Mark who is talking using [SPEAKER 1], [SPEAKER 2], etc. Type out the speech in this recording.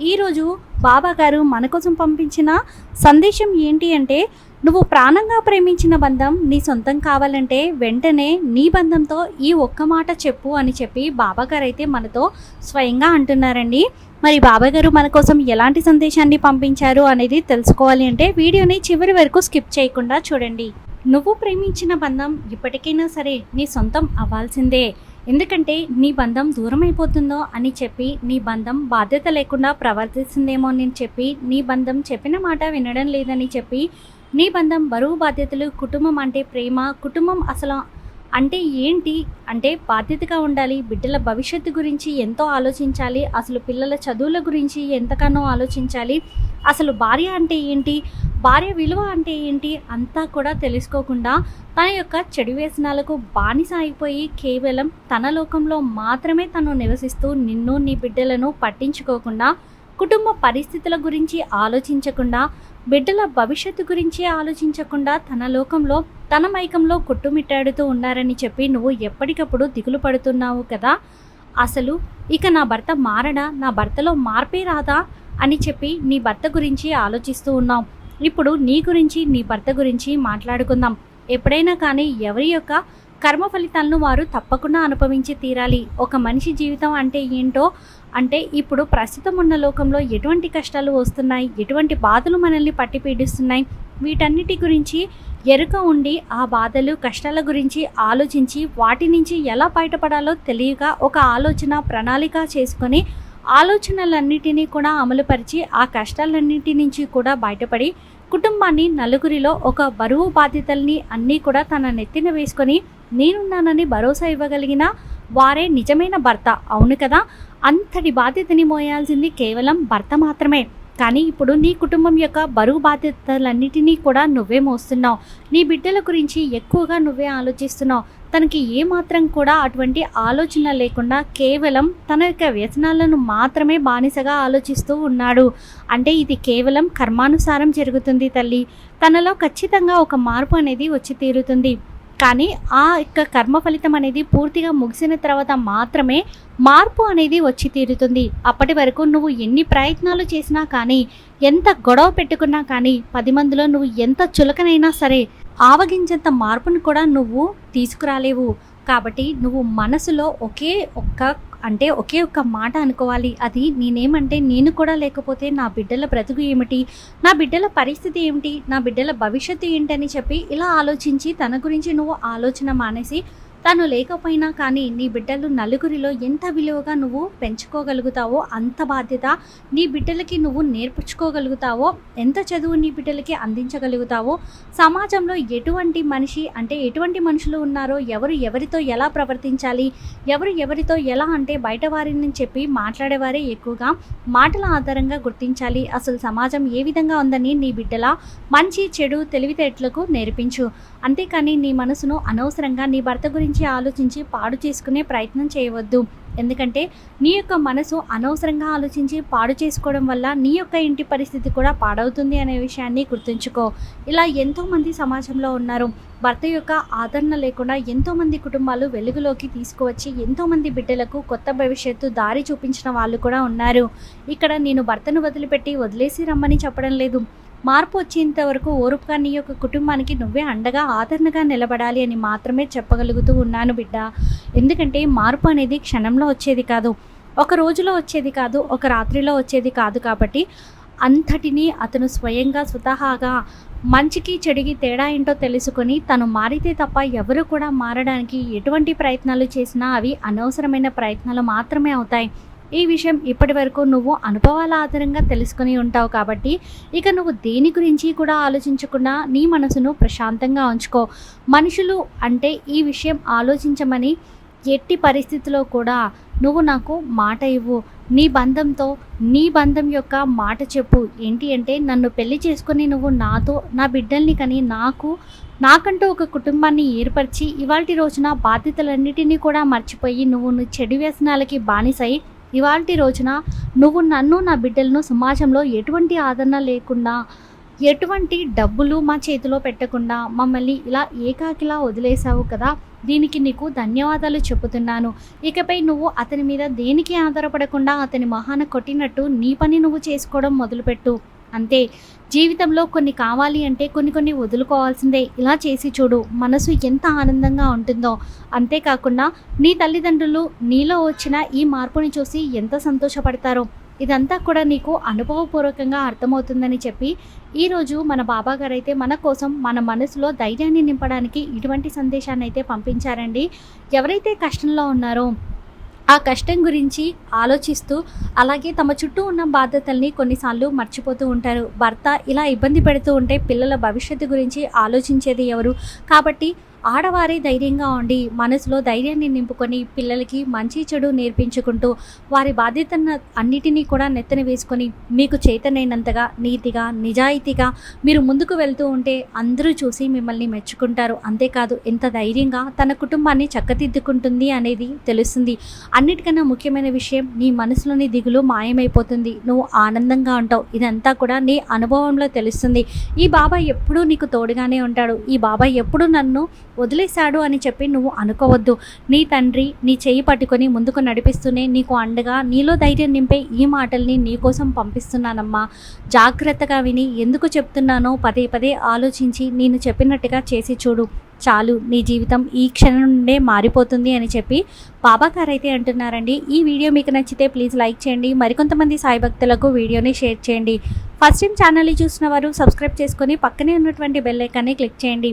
[SPEAKER 1] ఈరోజు బాబా గారు మన కోసం పంపించిన సందేశం ఏంటి అంటే నువ్వు ప్రాణంగా ప్రేమించిన బంధం నీ సొంతం కావాలంటే వెంటనే నీ బంధంతో ఈ ఒక్క మాట చెప్పు అని చెప్పి బాబా గారు అయితే మనతో స్వయంగా అంటున్నారండి. మరి బాబా గారు మన కోసం ఎలాంటి సందేశాన్ని పంపించారు అనేది తెలుసుకోవాలి అంటే వీడియోని చివరి వరకు స్కిప్ చేయకుండా చూడండి. నువ్వు ప్రేమించిన బంధం ఇప్పటికైనా సరే నీ సొంతం అవ్వాల్సిందే. ఎందుకంటే నీ బంధం దూరం అయిపోతుందో అని చెప్పి నీ బంధం బాధ్యత లేకుండా ప్రవర్తిస్తుందేమో అని చెప్పి నీ బంధం చెప్పిన మాట వినడం లేదని చెప్పి నీ బంధం బరువు బాధ్యతలు కుటుంబం అంటే ప్రేమ కుటుంబం అసలు అంటే ఏంటి? అంటే బాధ్యతగా ఉండాలి బిడ్డల భవిష్యత్తు గురించి ఎంతో ఆలోచించాలి అసలు పిల్లల చదువుల గురించి ఎంతగానో ఆలోచించాలి. అసలు భార్య అంటే ఏంటి? భార్య విలువ అంటే ఏంటి అంతా కూడా తెలుసుకోకుండా తన యొక్క చెడు వ్యసనాలకు బానిస అయిపోయి కేవలం తన లోకంలో మాత్రమే తను నివసిస్తూ నిన్ను నీ బిడ్డలను పట్టించుకోకుండా కుటుంబ పరిస్థితుల గురించి ఆలోచించకుండా బిడ్డల భవిష్యత్తు గురించి ఆలోచించకుండా తన లోకంలో తన మైకంలో కొట్టుమిట్టాడుతూ ఉన్నారని చెప్పి నువ్వు ఎప్పటికప్పుడు దిగులు పడుతున్నావు కదా? అసలు ఇక నా భర్త మారడా? నా భర్తలో మార్పే రాదా? అని చెప్పి నీ భర్త గురించి ఆలోచిస్తూ ఉన్నావు. ఇప్పుడు నీ గురించి నీ భర్త గురించి మాట్లాడుకుందాం. ఎప్పుడైనా కానీ ఎవరి యొక్క కర్మ ఫలితాలను వారు తప్పకుండా అనుభవించి తీరాలి. ఒక మనిషి జీవితం అంటే ఏంటో అంటే ఇప్పుడు ప్రస్తుతం ఉన్న లోకంలో ఎటువంటి కష్టాలు వస్తున్నాయి ఎటువంటి బాధలు మనల్ని పట్టి పీడిస్తున్నాయి వీటన్నిటి గురించి ఎరుక ఉండి ఆ బాధలు కష్టాల గురించి ఆలోచించి వాటి నుంచి ఎలా బయటపడాలో తెలియక ఒక ఆలోచన ప్రణాళిక చేసుకొని ఆలోచనలన్నిటినీ కూడా అమలుపరిచి ఆ కష్టాలన్నిటి నుంచి కూడా బయటపడి కుటుంబాన్ని నలుగురిలో ఒక బరువు బాధ్యతల్ని అన్నీ కూడా తన నెత్తిన వేసుకొని నేనున్నానని భరోసా ఇవ్వగలిగిన వారే నిజమైన భర్త. అవును కదా? అంతటి బాధ్యతని మోయాల్సింది కేవలం భర్త మాత్రమే. కానీ ఇప్పుడు నీ కుటుంబం యొక్క బరువు బాధ్యతలన్నిటినీ కూడా నువ్వే మోస్తున్నావు. నీ బిడ్డల గురించి ఎక్కువగా నువ్వే ఆలోచిస్తున్నావు. తనకి ఏమాత్రం కూడా అటువంటి ఆలోచన లేకుండా కేవలం తన యొక్క వ్యసనాలను మాత్రమే బానిసగా ఆలోచిస్తూ ఉన్నాడు. అంటే ఇది కేవలం కర్మానుసారం జరుగుతుంది తల్లి. తనలో ఖచ్చితంగా ఒక మార్పు అనేది వచ్చి తీరుతుంది. కానీ ఆ యొక్క కర్మ ఫలితం అనేది పూర్తిగా ముగిసిన తర్వాత మాత్రమే మార్పు అనేది వచ్చి తీరుతుంది. అప్పటి వరకు నువ్వు ఎన్ని ప్రయత్నాలు చేసినా కానీ ఎంత గొడవ పెట్టుకున్నా కానీ పది మందిలో నువ్వు ఎంత చులకనైనా సరే ఆవగించేంత మార్పును కూడా నువ్వు తీసుకురాలేవు. కాబట్టి నువ్వు మనసులో ఒకే ఒక్క అంటే ఒకే ఒక్క మాట అనుకోవాలి. అది నేనేమంటే నేను కూడా లేకపోతే నా బిడ్డల బ్రతుకు ఏమిటి? నా బిడ్డల పరిస్థితి ఏమిటి? నా బిడ్డల భవిష్యత్తు ఏంటని చెప్పి ఇలా ఆలోచించి తన గురించి నువ్వు ఆలోచన మానేసి తను లేకపోయినా కానీ నీ బిడ్డలు నలుగురిలో ఎంత విలువగా నువ్వు పెంచుకోగలుగుతావో అంత బాధ్యత నీ బిడ్డలకి నువ్వు నేర్పించుకోగలుగుతావో ఎంత చదువు నీ బిడ్డలకి అందించగలుగుతావో సమాజంలో ఎటువంటి మనిషి అంటే ఎటువంటి మనుషులు ఉన్నారో ఎవరు ఎవరితో ఎలా ప్రవర్తించాలి ఎవరు ఎవరితో ఎలా అంటే బయట వారిని చెప్పి మాట్లాడేవారే ఎక్కువగా. మాటల ఆధారంగా గుర్తించాలి. అసలు సమాజం ఏ విధంగా ఉందని నీ బిడ్డల మంచి చెడు తెలివితేటలకు నేర్పించు. అంతేకాని నీ మనసును అనవసరంగా నీ భర్త గురించి ఆలోచించి పాడు చేసుకునే ప్రయత్నం చేయవద్దు. ఎందుకంటే నీ యొక్క మనసు అనవసరంగా ఆలోచించి పాడు చేసుకోవడం వల్ల నీ యొక్క ఇంటి పరిస్థితి కూడా పాడవుతుంది అనే విషయాన్ని గుర్తుంచుకో. ఇలా ఎంతోమంది సమాజంలో ఉన్నారు. భర్త యొక్క ఆదరణ లేకుండా ఎంతోమంది కుటుంబాలు వెలుగులోకి తీసుకువచ్చి ఎంతోమంది బిడ్డలకు కొత్త భవిష్యత్తు దారి చూపించిన వాళ్ళు కూడా ఉన్నారు. ఇక్కడ నేను భర్తను వదిలిపెట్టి వదిలేసి రమ్మని చెప్పడం లేదు. మార్పు వచ్చేంత వరకు ఓర్పుగా నీ యొక్క కుటుంబానికి నువ్వే అండగా ఆదరణగా నిలబడాలి అని మాత్రమే చెప్పగలుగుతూ ఉన్నాను బిడ్డ. ఎందుకంటే మార్పు అనేది క్షణంలో వచ్చేది కాదు ఒక రోజులో వచ్చేది కాదు ఒక రాత్రిలో వచ్చేది కాదు కాబట్టి అంతటినీ అతను స్వయంగా స్వతహాగా మంచికి చెడుకి తేడా ఏంటో తెలుసుకొని తను మారితే తప్ప ఎవరు కూడా మారడానికి ఎటువంటి ప్రయత్నాలు చేసినా అవి అనవసరమైన ప్రయత్నాలు మాత్రమే అవుతాయి. ఈ విషయం ఇప్పటి వరకు నువ్వు అనుభవాల ఆధారంగా తెలుసుకుని ఉంటావు కాబట్టి ఇక నువ్వు దేని గురించి కూడా ఆలోచించకుండా నీ మనసును ప్రశాంతంగా ఉంచుకో. మనుషులు అంటే ఈ విషయం ఆలోచించమని ఎట్టి పరిస్థితిలో కూడా నువ్వు నాకు మాట ఇవ్వు. నీ బంధంతో నీ బంధం యొక్క మాట చెప్పు. ఏంటి అంటే నన్ను పెళ్ళి చేసుకుని నువ్వు నాతో నా బిడ్డల్ని కని నాకు నాకంటూ ఒక కుటుంబాన్ని ఏర్పరిచి ఇవాటి రోజున బాధ్యతలన్నిటినీ కూడా మర్చిపోయి నువ్వు నీ చెడు వ్యసనాలకి బానిసై ఇవాంటి రోజున నువ్వు నన్ను నా బిడ్డలను సమాజంలో ఎటువంటి ఆదరణ లేకుండా ఎటువంటి డబ్బులు మా చేతిలో పెట్టకుండా మమ్మల్ని ఇలా ఏకాకిలా వదిలేసావు కదా? దీనికి నీకు ధన్యవాదాలు చెబుతున్నాను. ఇకపై నువ్వు అతని మీద దేనికి ఆధారపడకుండా అతని మహాన కొట్టినట్టు నీ పని నువ్వు చేసుకోవడం మొదలుపెట్టు. అంతే. జీవితంలో కొన్ని కావాలి అంటే కొన్ని కొన్ని వదులుకోవాల్సిందే. ఇలా చేసి చూడు మనసు ఎంత ఆనందంగా ఉంటుందో. అంతేకాకుండా నీ తల్లిదండ్రులు నీలో వచ్చిన ఈ మార్పుని చూసి ఎంత సంతోషపడతారో. ఇదంతా కూడా నీకు అనుభవపూర్వకంగా అర్థమవుతుందని చెప్పి ఈరోజు మన బాబా గారు అయితే మన కోసం మన మనసులో ధైర్యాన్ని నింపడానికి ఇటువంటి సందేశాన్ని అయితే పంపించారండి. ఎవరైతే కష్టంలో ఉన్నారో ఆ కష్టం గురించి ఆలోచిస్తూ అలాగే తమ చుట్టూ ఉన్న బాధ్యతల్ని కొన్నిసార్లు మర్చిపోతూ ఉంటారు. భర్త ఇలా ఇబ్బంది పెడుతూ ఉంటే పిల్లల భవిష్యత్తు గురించి ఆలోచించేది ఎవరు? కాబట్టి ఆడవారే ధైర్యంగా ఉండి మనసులో ధైర్యాన్ని నింపుకొని పిల్లలకి మంచి చెడు నేర్పించుకుంటూ వారి బాధ్యతను అన్నిటినీ కూడా నెత్తన వేసుకొని మీకు చేతనైనంతగా నీతిగా నిజాయితీగా మీరు ముందుకు వెళ్తూ ఉంటే అందరూ చూసి మిమ్మల్ని మెచ్చుకుంటారు. అంతేకాదు ఎంత ధైర్యంగా తన కుటుంబాన్ని చక్కదిద్దుకుంటుంది అనేది తెలుస్తుంది. అన్నిటికన్నా ముఖ్యమైన విషయం నీ మనసులోని దిగులు మాయమైపోతుంది. నువ్వు ఆనందంగా ఉంటావు. ఇదంతా కూడా నీ అనుభవంలో తెలుస్తుంది. ఈ బాబాయ్ ఎప్పుడూ నీకు తోడుగానే ఉంటాడు. ఈ బాబాయ్ ఎప్పుడు నన్ను వదిలేశాడు అని చెప్పి నువ్వు అనుకోవద్దు. నీ తండ్రి నీ చేయి పట్టుకొని ముందుకు నడిపిస్తూనే నీకు అండగా నీలో ధైర్యం నింపే ఈ మాటల్ని నీకోసం పంపిస్తున్నానమ్మా. జాగ్రత్తగా విని ఎందుకు చెప్తున్నానో పదే పదే ఆలోచించి నేను చెప్పినట్టుగా చేసి చూడు. చాలు నీ జీవితం ఈ క్షణం నుండే మారిపోతుంది అని చెప్పి బాబా గారు అయితే అంటున్నారండి. ఈ వీడియో మీకు నచ్చితే ప్లీజ్ లైక్ చేయండి. మరికొంతమంది సాయి భక్తులకు వీడియోని షేర్ చేయండి. ఫస్ట్ టైం ఛానల్ని చూసిన వారు సబ్స్క్రైబ్ చేసుకొని పక్కనే ఉన్నటువంటి బెల్ ఐకాన్ని క్లిక్ చేయండి.